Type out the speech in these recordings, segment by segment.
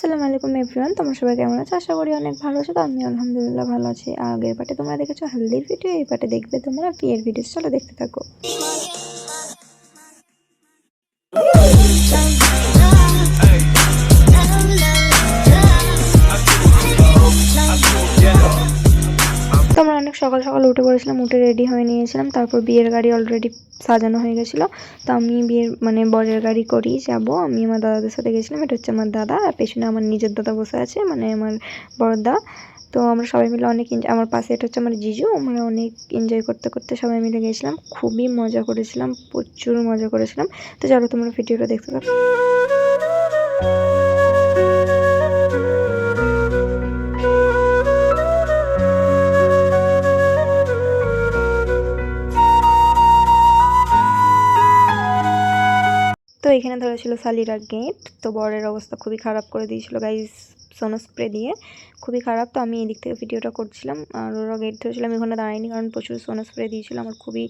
আসসালামু আলাইকুম এভরিওয়ান, তোমরা সবাই কেমন আছো? আশা করি অনেক ভালো আছো। তো আমি আলহামদুলিল্লাহ ভালো আছি। আগের পাটে তোমরা দেখেছ হেলদির ভিডিও, এই পাটে দেখবে তোমরা, বিয়ের ভিডিও চলো দেখতে থাকো। সকাল সকাল উঠে পড়েছিলাম, উঠে রেডি হয়ে নিয়েছিলাম। তারপর বিয়ের গাড়ি অলরেডি সাজানো হয়ে গেছিল। তো আমি বিয়ের মানে বরের গাড়ি করেই যাব। আমি আমার দাদাদের সাথে গেছিলাম, এটা হচ্ছে আমার দাদা। আর পেছনে আমার নিজের দাদা বসে আছে মানে আমার বড়দা তো আমরা সবাই মিলে অনেক আমার পাশে এটা হচ্ছে আমার জিজু। আমরা অনেক এনজয় করতে করতে সবাই মিলে গেছিলাম। খুবই মজা করেছিলাম, প্রচুর মজা করেছিলাম। তো চলো তোমরা ভিডিওটা দেখতে থাকো। এখানে ধরেছিল সালিরা গেট তো বরের অবস্থা খুবই খারাপ করে দিয়েছিল গাইস সোনো স্প্রে দিয়ে। খুবই খারাপ, তো আমি এদিক থেকে ভিডিওটা করছিলাম। আর ওরা গেট ধরেছিলাম আমি ওখানে দাঁড়াইনি কারণ প্রচুর সোনো স্প্রে দিয়েছিল, আমার খুবই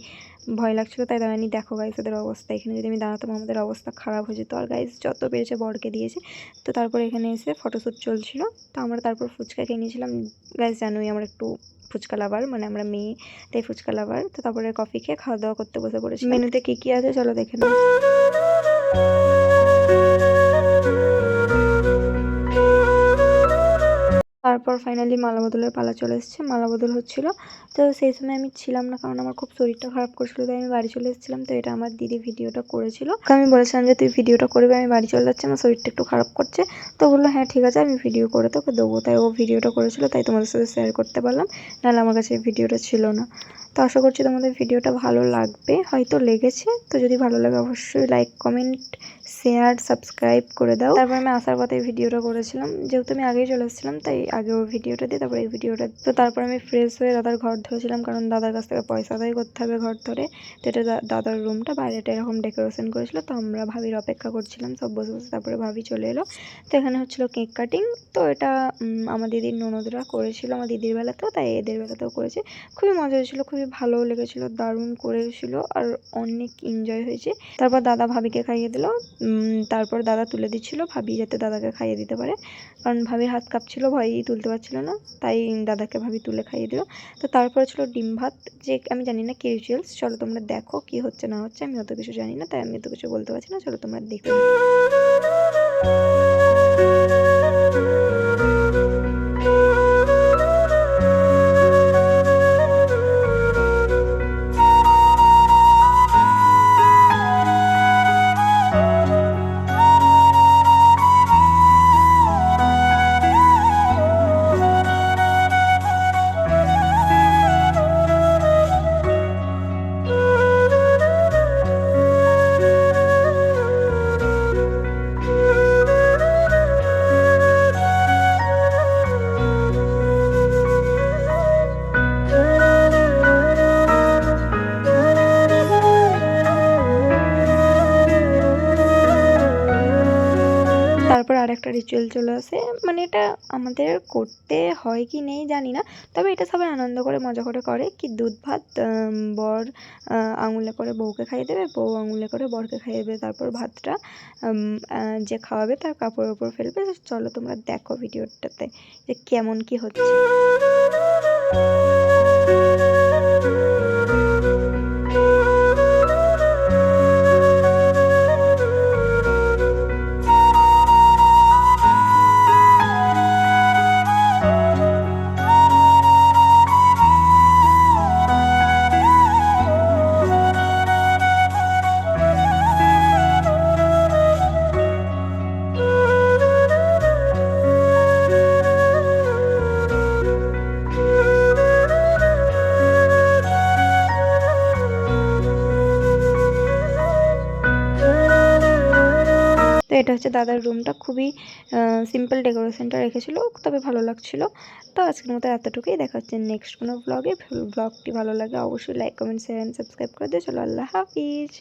ভয় লাগছিল, তাই দাঁড়াইনি দেখো গাইস ওদের অবস্থা, এখানে যদি আমি দাঁড়াতাম, আমাদের অবস্থা খারাপ হয়ে যেত। আর গাইস যত পেরেছে বরকে দিয়েছে। তো তারপর এখানে এসে ফটোশ্যুট চলছিল। তো আমরা তারপর ফুচকা খেয়ে নিয়েছিলাম। গাইস জানোই আমার একটু ফুচকা লাভার মানে আমরা মেয়ে, তাই ফুচকা লাভার তো তারপরে কফি খেয়ে খাওয়া দাওয়া করতে বসে পড়েছি। মেনুতে কী কী আছে, চলো দেখে নাও। তারপর ফাইনালি মালা বদলের পালা চলে এসেছে। মালা বদল হচ্ছিল। তো সেই সময় আমি ছিলাম না, কারণ আমার খুব শরীরটা খারাপ করছিল, তাই আমি বাড়ি চলে এসেছিলাম। তো এটা আমার দিদি ভিডিওটা করেছিল। আমি বলেছিলাম যে, তুই ভিডিওটা করবে, আমি বাড়ি চলে যাচ্ছি, আমার শরীরটা একটু খারাপ করছে। তো বলল হ্যাঁ ঠিক আছে, আমি ভিডিও করে তোকে দেবো। তাই ও ভিডিওটা করেছিল, তাই তোমাদের সাথে শেয়ার করতে পারলাম। নাহলে আমার কাছে ভিডিওটা ছিল না। তো আশা করছি তোমাদের ভিডিওটা ভালো লাগবে, হয়তো লেগেছে। তো যদি ভালো লাগে অবশ্যই লাইক কমেন্ট শেয়ার সাবস্ক্রাইব করে দাও। তারপর আমি আসার পথে এই ভিডিওটা করেছিলাম। যেহেতু আমি আগেই চলে এসেছিলাম, তাই আগে ওই ভিডিওটা দিয়ে তারপর এই ভিডিওটা তো তারপর আমি ফ্রেশ হয়ে দাদার ঘর ধরেছিলাম, কারণ দাদার কাছ থেকে পয়সা আদায় করতে হবে ঘর ধরে। তো এটা দাদার রুমটা বাইরেটা এরকম ডেকোরেশন করেছিল, তো আমরা ভাবির অপেক্ষা করছিলাম, সব বসে বসে তারপরে ভাবি চলে এলো। তো এখানে হচ্ছিল কেক কাটিং তো এটা আমার দিদির ননদরা করেছিল, আমার দিদির বেলাতেও, তাই এদের বেলাতেও করেছে। খুবই মজা হয়েছিল, খুবই ভালো লেগেছিল, দারুণ করেছিল আর অনেক এনজয় হয়েছে। তারপর দাদা ভাবিকে খাইয়ে দিল তারপর দাদা তুলে দিচ্ছিল ভাবি যাতে দাদাকে খাইয়ে দিতে পারে। কারণ ভাবির হাত কাঁপছিল, ভয়ই তুলতে পারছিল না, তাই দাদাকে ভাবি তুলে খাইয়ে দিল। তো তারপর ছিল ডিম ভাত, যে আমি জানি না কি রিচুয়ালস চলো তোমরা দেখো কি হচ্ছে না হচ্ছে, আমি অত কিছু জানি না, তাই আমি অত কিছু বলতে পারছি না, চলো তোমরা দেখো আরেকটা রিচুয়াল চলে আসে। মানে এটা আমাদের করতে হয় কি নেই জানি না। তবে এটা সবাই আনন্দ করে, মজা করে করে কি দুধ, ভাত বর আঙুলে করে বউকে খাইয়ে দেবে, বউ আঙুলে করে বরকে খাইয়ে দেবে, তারপর ভাতটা যে খাওয়াবে তার কাপড়ের ওপর ফেলবে। চলো তোমরা দেখো ভিডিওটাতে যে কেমন কি হচ্ছে। তো এটা হচ্ছে দাদার রুমটা খুবই সিম্পল ডেকোরেশনটা রেখেছিল। তবে ভালো লাগছিল। তো আজকের মতো এতটুকুই। দেখা হচ্ছে নেক্সট কোনো ব্লগে ব্লগটি ভালো লাগে অবশ্যই লাইক কমেন্ট শেয়ার সাবস্ক্রাইব করে দিয়ে চলো আল্লাহ হাফিজ।